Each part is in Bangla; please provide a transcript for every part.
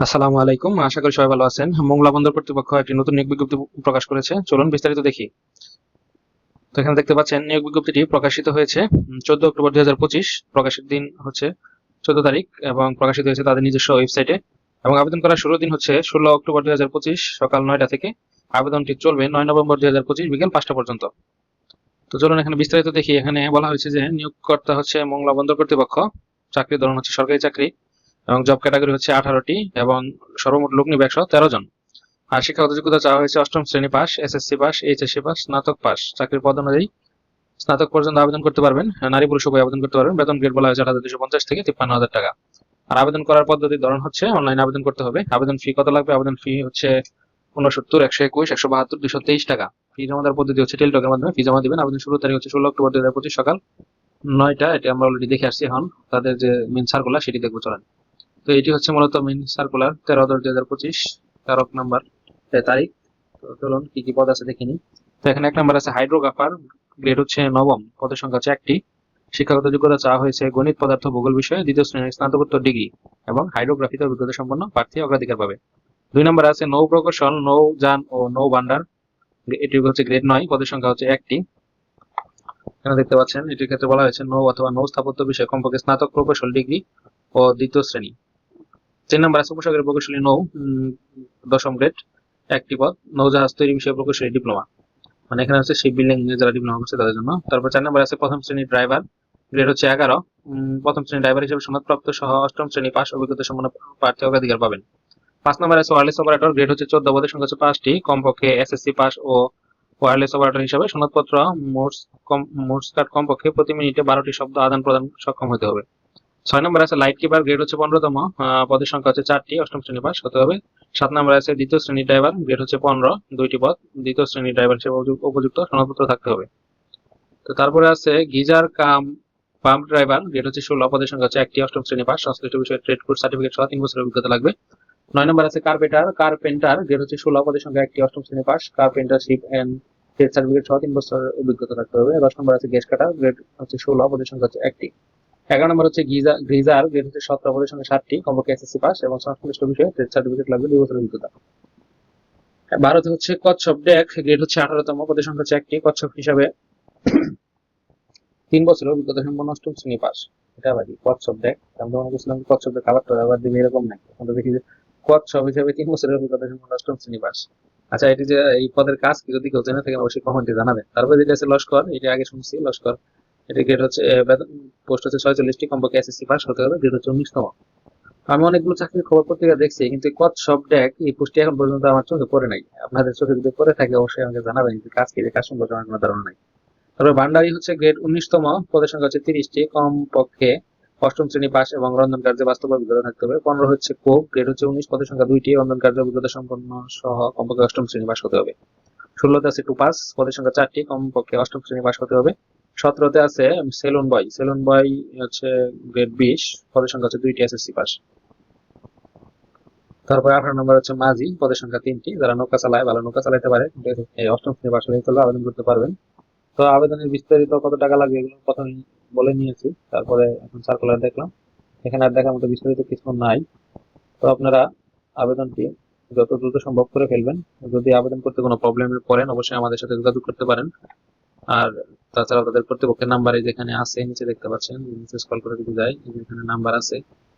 আসসালামু আলাইকুম। আশা করি সবাই ভালো আছেন। মোংলা বন্দর কর্তৃপক্ষ একটি নতুন নিয়োগ বিজ্ঞপ্তি প্রকাশ করেছে। চলুন বিস্তারিত দেখি। তো এখানে দেখতে পাচ্ছেন, নিয়োগ বিজ্ঞপ্তিটি প্রকাশিত হয়েছে চোদ্দ অক্টোবর দুই হাজার পঁচিশ। প্রকাশের দিন হচ্ছে চোদ্দ তারিখ এবং প্রকাশিত হয়েছে তাদের নিজস্ব ওয়েবসাইটে। এবং আবেদন করার শুরুর দিন হচ্ছে ষোলো অক্টোবর দুই হাজার পঁচিশ, সকাল নয়টা থেকে। আবেদনটি চলবে নয় নভেম্বর দুই হাজার পঁচিশ, বিকেল পাঁচটা পর্যন্ত। তো চলুন এখানে বিস্তারিত দেখি। এখানে বলা হয়েছে যে, নিয়োগকর্তা হচ্ছে মোংলা বন্দর কর্তৃপক্ষ। চাকরির ধরন হচ্ছে সরকারি চাকরি। এবং জব ক্যাটাগরি হচ্ছে আঠারোটি এবং সর্বমোট লোক নিবে একশো তেরো জন। আর শিক্ষাগত যোগ্যতা চাওয়া হয়েছে অষ্টম শ্রেণি pass SSC pass HSC pass, স্নাতক পাস। চাকরির পদ অনুযায়ী স্নাতক পর্যন্ত আবেদন করতে পারবেন। নারী পুরুষ উভয় আবেদন করতে পারবেন। বেতন গ্রেড বলা হয়েছে আট হাজার দুশো পঞ্চাশ থেকে তিপ্পান্ন হাজার টাকা। আর আবেদন করার পদ্ধতির ধরন হচ্ছে অনলাইন আবেদন করতে হবে। আবেদন ফি কত লাগবে? আবেদন ফি হচ্ছে উনসত্তর একশো একুশ, একশো বাহাত্তর দুশো তেইশ টাকা। ফি জমা দেওয়ার পদ্ধতি হচ্ছে টেলিটকের মাধ্যমে। ফি জমা দিবেন। আবেদন শুরু তারিখ হচ্ছে ষোলো অক্টোবর দু হাজার পঁচিশ সকাল নয়টা এটা আমরা অলরেডি দেখে আসছি এখন। তাদের যে মেন সার্কুলার সেটি দেখব, চলেন। তো এটি হচ্ছে মূলত মেন সার্কুলার তেরো দশ দুই হাজার পঁচিশ, তেরো নাম্বার তারিখ। তো চলুন কি কি পদ আছে দেখিনি তো এখানে এক নাম্বার আছে হাইড্রোগ্রাফার গ্রেড হচ্ছে নবম, পদের সংখ্যা হচ্ছে একটি। শিক্ষাগত যোগ্যতা চাওয়া হয়েছে গণিত পদার্থ ভূগোল বিষয়ে, দ্বিতীয় শ্রেণির স্নাতকোত্তর ডিগ্রি এবং হাইড্রোগ্রাফিতে অভিজ্ঞতা সম্পন্ন প্রার্থী অগ্রাধিকার পাবে। দুই নম্বর আছে নৌ প্রকৌশল, নৌ যান ও নৌ ভান্ডার। এটি হচ্ছে গ্রেড নয়, পদের সংখ্যা হচ্ছে একটি। এখানে দেখতে পাচ্ছেন, এটির ক্ষেত্রে বলা হয়েছে নৌ অথবা নৌ স্থাপত্য বিষয়ে কমপক্ষে স্নাতক প্রকৌশল ডিগ্রি ও দ্বিতীয় শ্রেণি। তিন নম্বর আছে উপসাগরের প্রকৌশলী নৌ দশম গ্রেড একটি পদ, নৌজাহাজ তৈরি বিষয়ে প্রকৌশলী ডিপ্লোমা মানে এখানে হচ্ছে শিপ বিল্ডিং যারা ডিপ্লোমা করছে তাদের জন্য। তারপর চার নম্বর আছে প্রথম শ্রেণির ড্রাইভার গ্রেড হচ্ছে এগারো। প্রথম শ্রেণির ড্রাইভার হিসেবে সনদপ্রাপ্ত সহ অষ্টম শ্রেণি পাস অভিজ্ঞতা সম্পন্ন প্রার্থী অগ্রাধিকার পাবেন। পাঁচ নম্বর আছে ওয়ারলেস অপারেটর গ্রেড হচ্ছে চোদ্দ, পদের সংখ্যা হচ্ছে পাঁচটি। কমপক্ষে এসএসসি পাস ও ওয়্যারলেস অপারেটর হিসেবে সনদপত্র, মোটস, কম, মোটস কার্ড কমপক্ষে প্রতি মিনিটে বারোটি শব্দ আদান প্রদান সক্ষম হতে হবে। ছয় নম্বর আছে লাইট কিপার গ্রেড হচ্ছে পনেরোতম পদের সংখ্যা হচ্ছে চারটি, অষ্টম শ্রেণি পাস হতে হবে। সাত নম্বর আছে দ্বিতীয় শ্রেণির ড্রাইভার গ্রেড হচ্ছে পনেরো, দুইটি পদ। দ্বিতীয় শ্রেণির ড্রাইভার হিসেবে উপযুক্ত, সনদপত্র থাকতে হবে। তো তারপরে আছে geyser cum pump driver grade হচ্ছে ষোলো, পদের সংখ্যা হচ্ছে একটি, অষ্টম শ্রেণি পাস সংশ্লিষ্ট বিষয়ে ট্রেড কোর্স সার্টিফিকেট সহ তিন বছরের অভিজ্ঞতা লাগবে। নয় নম্বর আছে কার্পেন্টার কার্পেন্টার গ্রেড হচ্ছে ষোলো, পদের সংখ্যা একটি, অষ্টম শ্রেণি pass carpentership and trade certificate সহ তিন বছরের অভিজ্ঞতা থাকতে হবে। দশ নম্বর আছে গ্যাস কাটার গ্রেড হচ্ছে ষোলো, পদের সংখ্যা হচ্ছে একটি। এগারো নম্বর হচ্ছে গ্রিজার গ্রেড হচ্ছে ষাটটি কমপক্ষে এসএসসি পাস এবং সংশ্লিষ্ট বিষয়ে সার্টিফিকেট লাগবে দুই অভিজ্ঞতা। ভারতে হচ্ছে কচ্ছপ ডেক গ্রেড হচ্ছে আঠারোতম হচ্ছে একটি, কচ্ছপ হিসাবে তিন বছরের অভিজ্ঞতা সম্পন্ন অষ্টম শ্রেণি পাস। এটা বাদি কচ্ছপ ডেক। করছিলাম কচ্ছপ ডেক আবার আবার দিবে এরকম নাই। আমরা দেখি যে কচ্ছপ হিসাবে তিন বছরের অভিজ্ঞতা সম্পন্ন অষ্টম শ্রেণি পাস। আচ্ছা এটি যে এই পদের কাজ কি? যদি কেউ জেনে অবশ্যই কমেন্টে জানাবেন। তারপরে যেটা আছে লস্কর, এটা আগে শুনছি, লস্কর। এটি গ্রেড হচ্ছে পোস্ট হচ্ছে ছয়চল্লিশটি, কমপক্ষে এসএসসি পাস হতে হবে গ্রেড হচ্ছে উনিশতম। আমি অনেকগুলো চাকরির খবর পত্রিকা দেখছি, কিন্তু এই কচ্ছপ ডেক এই পোস্টটি এখন পর্যন্ত আমার চোখে পড়ে নাই। আপনাদের চোখে যদি পড়ে থাকে, অবশ্যই আমাকে জানাবেন কাজ কি কাজ সম্পর্কে আমার কোনো ধারণা নাই। ভান্ডারি হচ্ছে গ্রেড উনিশতম, পদের সংখ্যা হচ্ছে তিরিশটি কম পক্ষে অষ্টম শ্রেণি পাস এবং রন্ধন কার্যে বাস্তব অভিজ্ঞতা থাকতে হবে। পনেরো হচ্ছে কোক গ্রেড হচ্ছে উনিশ, পদের সংখ্যা দুইটি, রন্ধন কার্য অভিজ্ঞতা সম্পন্ন সহ কমপক্ষে অষ্টম শ্রেণি পাস হতে হবে। ষোলোতে আছে টু পাস পদের সংখ্যা চারটি, কমপক্ষে অষ্টম শ্রেণি পাস হতে হবে। সতেরোতে আছে সেলুন বয়। সেলুন বয় হচ্ছে গ্রেড বিশ, পদের সংখ্যা হচ্ছে দুইটি এসএসসি পাস তারপর আঠারো নম্বর হচ্ছে মাঝি, পদের সংখ্যা তিনটি। যারা নৌকা চালায়, ভালো নৌকা চালাতে পারে অষ্টম শ্রেণি পাস হয়ে আবেদন করতে পারবেন। তো আবেদনের বিস্তারিত কত টাকা লাগবে এগুলো প্রথমে বলে নিয়েছি, তারপরে এখন সার্কুলার দেখলাম। এখানে আর দেখার মতো বিস্তারিত কিছু নাই। তো আপনারা আবেদনটি যত দ্রুত সম্ভব করে ফেলবেন। যদি আবেদন করতে কোনো প্রবলেমে পড়েন, অবশ্যই আমাদের সাথে যোগাযোগ করতে পারেন। আর তাছাড়া তাদের কর্তৃপক্ষের নাম্বারে যেখানে আছে, নিচে দেখতে পাচ্ছেন নিচে স্ক্রল করে যদি যাই এই এখানে নাম্বার আছে।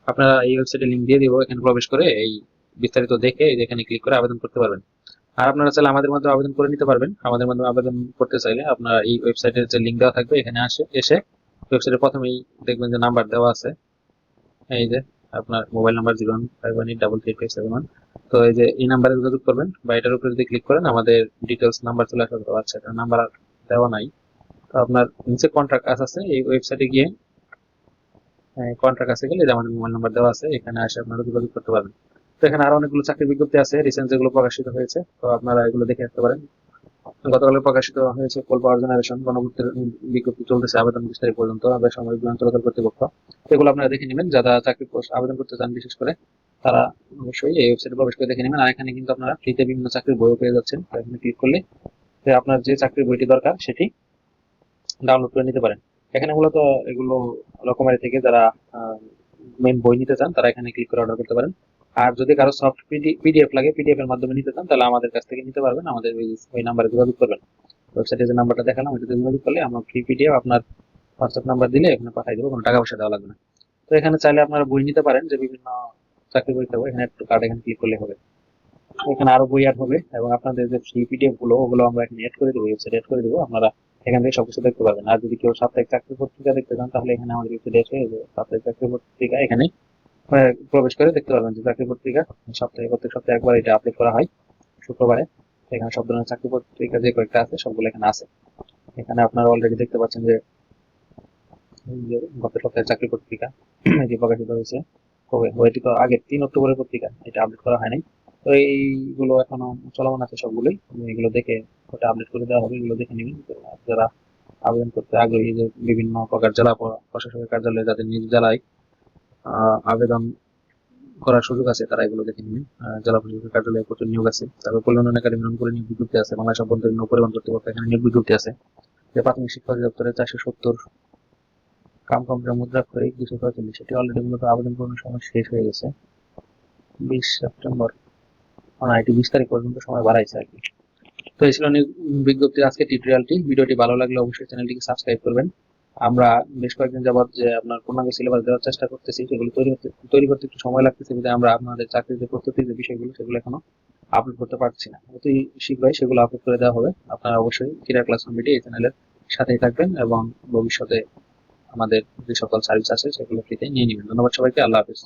আপনারা এই ওয়েবসাইটে লিঙ্ক দিয়ে দিব, এখানে প্রবেশ করে এই বিস্তারিত দেখে এই এখানে ক্লিক করে আবেদন করতে পারবেন। আর আপনারা চাইলে আমাদের মাধ্যমে আবেদন করে নিতে পারবেন। আমাদের মাধ্যমে আবেদন করতে চাইলে আপনারা এই ওয়েবসাইটের যে লিঙ্ক দেওয়া থাকবে, এখানে আসে, এসে ওয়েবসাইটে প্রথমেই দেখবেন যে নাম্বার দেওয়া আছে। এই যে আপনার mobile number zero five one eight double three five seven one. তো এই যে এই নাম্বারে যোগাযোগ করবেন বা এটার উপরে যদি ক্লিক করেন, আমাদের ডিটেলস নাম্বার চলে আসবে আচ্ছা নাম্বার দেওয়া নাই। তো আপনার নিচে কন্ট্রাক্ট কাজ আছে, এই ওয়েবসাইটে গিয়ে কন্ট্রাক্ট আছে গেলে আমাদের মোবাইল নাম্বার দেওয়া আছে, এখানে আসে আপনারা যোগাযোগ করতে পারবেন। তো এখানে আরও অনেকগুলো চাকরির বিজ্ঞপ্তি আছে রিসেন্ট যেগুলো প্রকাশিত হয়েছে, তো আপনারা এগুলো দেখে আসতে পারেন। গতকালে প্রকাশিত হয়েছে কোল পাওয়ার জেনারেশন গণভোটের বিজ্ঞপ্তি চলতেছে, আবেদন বিশ পর্যন্ত আবার সামরিক বিমান চলাচল কর্তৃপক্ষ। এগুলো আপনারা দেখে নেবেন, যারা চাকরি আবেদন করতে চান বিশেষ করে, তারা অবশ্যই এই ওয়েবসাইটে প্রবেশ করে দেখে নেবেন। আর এখানে কিন্তু আপনারা ফ্রিতে বিভিন্ন চাকরির বইও পেয়ে যাচ্ছেন। এখানে ক্লিক করলে আপনার যে চাকরির বইটি দরকার, সেটি ডাউনলোড করে নিতে পারেন। এখানে মূলত এগুলো রকমারি থেকে যারা মেন বই নিতে চান, তারা এখানে ক্লিক করে অর্ডার করতে পারেন। আর যদি কারও সফট পিডিএফ লাগে পিডিএফ এর মাধ্যমে নিতে চান, তাহলে আমাদের কাছ থেকে নিতে পারবেন। আমাদের ওই নাম্বারে যোগাযোগ করবেন। ওয়েবসাইটে যে নাম্বারটা দেখালাম, ওইটাতে যোগাযোগ করলে আমরা ফ্রি পিডিএফ আপনার হোয়াটসঅ্যাপ নাম্বার দিলে এখানে পাঠিয়ে দেবো, কোনো টাকা পয়সা দেওয়া লাগবে না। তো এখানে চাইলে আপনারা বই নিতে পারেন, যে বিভিন্ন চাকরি বই এখানে একটু কার্ড এখানে ক্লিক করলে হবে। এখানে আরও বই অ্যাড হবে এবং আপনাদের যে ফ্রি পিডিএফগুলো, ওগুলো আমরা এখানে অ্যাড করে দেবো ওয়েবসাইটে অ্যাড করে দেবো। আপনারা এখান থেকে সবকিছু দেখতে পারবেন। আর যদি কেউ সাপ্তাহিক চাকরি পত্রিকা দেখতে চান, তাহলে এখানে আমাদের ওয়েবসাইটে এসে সাপ্তাহিক চাকরি পত্রিকা এখানে প্রবেশ করে দেখতে পারবেন যে চাকরি পত্রিকা। সপ্তাহে, প্রত্যেক সপ্তাহে একবার এটা আপডেট করা হয় শুক্রবারে। এখানে সব ধরনের চাকরি পত্রিকা যে কয়েকটা আছে, সবগুলো এখানে আছে। এখানে আপনারা অলরেডি দেখতে পাচ্ছেন যে গত সপ্তাহে চাকরি পত্রিকা এটি প্রকাশিত হয়েছে। কবে এটি তো আগের, তিন অক্টোবরের পত্রিকা, এটা আপডেট করা হয়নি তো এইগুলো এখনও চলমান আছে সবগুলোই। এগুলো দেখে ওটা আপডেট করে দেওয়া হবে, এগুলো দেখে নেবেন। যারা আবেদন করতে আগ্রহী, যে বিভিন্ন প্রকার জেলা প- প্রশাসকের কার্যালয়ে যাদের নিজ জেলায় আবেদন করার সুযোগ আছে, তারা এগুলো দেখে নেবেন। জেলা প্রশাসকের কার্যালয়ে প্রচুর নিয়োগ আছে। তারপর কল্যাণ একাডেমি নাম করে নিয়োগ বিজ্ঞপ্তি আছে। বাংলাদেশ অভ্যন্তরীণ পরিবহন কর্তৃপক্ষ এখানে নিয়োগ বিজ্ঞপ্তি আছে। যে প্রাথমিক শিক্ষা অধিদপ্তরে চারশো সত্তর কাম কম্পিউটার মুদ্রা করে দুশো পঁয়তাল্লিশ এটি অলরেডি মূলত আবেদন করানোর সময় শেষ হয়ে গেছে। বিশ সেপ্টেম্বর। না এটি বিশ তারিখ পর্যন্ত সময় বাড়াইছে আর কি। তো এই ছিল নিয়োগ বিজ্ঞপ্তির আজকে টিউটোরিয়ালটি। ভিডিওটি ভালো লাগলে অবশ্যই চ্যানেলটিকে সাবস্ক্রাইব করবেন। আমরা বেশ কয়েকদিন যাবত যে আপনার পূর্ণাঙ্গ সিলেবাস দেওয়ার চেষ্টা করতেছি, সেগুলো তৈরি করতে তৈরি করতে একটু সময় লাগতেছে বিধায় আমরা আপনাদের চাকরির যে প্রস্তুতির যে বিষয়গুলো, সেগুলো এখনও আপলোড করতে পারছি না। অতি শীঘ্রই সেগুলো আপলোড করে দেওয়া হবে। আপনারা অবশ্যই ক্রীড়া ক্লাস কমিটি এই চ্যানেলের সাথেই থাকবেন এবং ভবিষ্যতে আমাদের যে সকল সার্ভিস আছে, সেগুলো ফ্রিতে নিয়ে নেবেন। ধন্যবাদ সবাইকে। আল্লাহ হাফিজ।